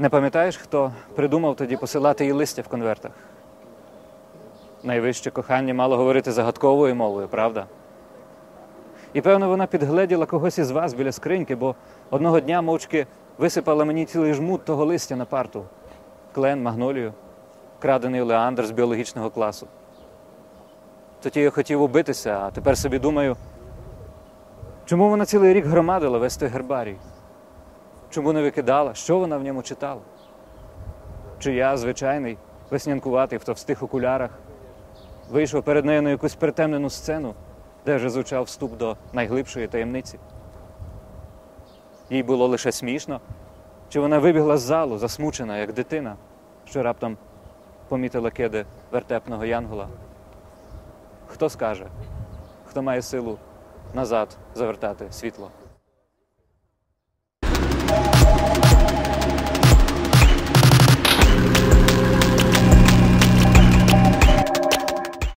Не пам'ятаєш, хто придумав тоді посилати їй листя в конвертах? Найвище кохання мало говорити загадковою мовою, правда? І певно, вона підгледіла когось із вас біля скриньки, бо одного дня мовчки висипала мені цілий жмут того листя на парту. Клен, магнолію, крадений Леандр з біологічного класу. Тоді я хотів убитися, а тепер собі думаю, чому вона цілий рік громадила весь той гербарій? Чому не викидала? Що вона в ньому читала? Чи я, звичайний, веснянкуватий в товстих окулярах, вийшов перед нею на якусь притемнену сцену, де вже звучав вступ до найглибшої таємниці? Їй було лише смішно, чи вона вибігла з залу, засмучена, як дитина, що раптом помітила кеди вертепного янгола? Хто скаже, хто має силу назад завертати світло?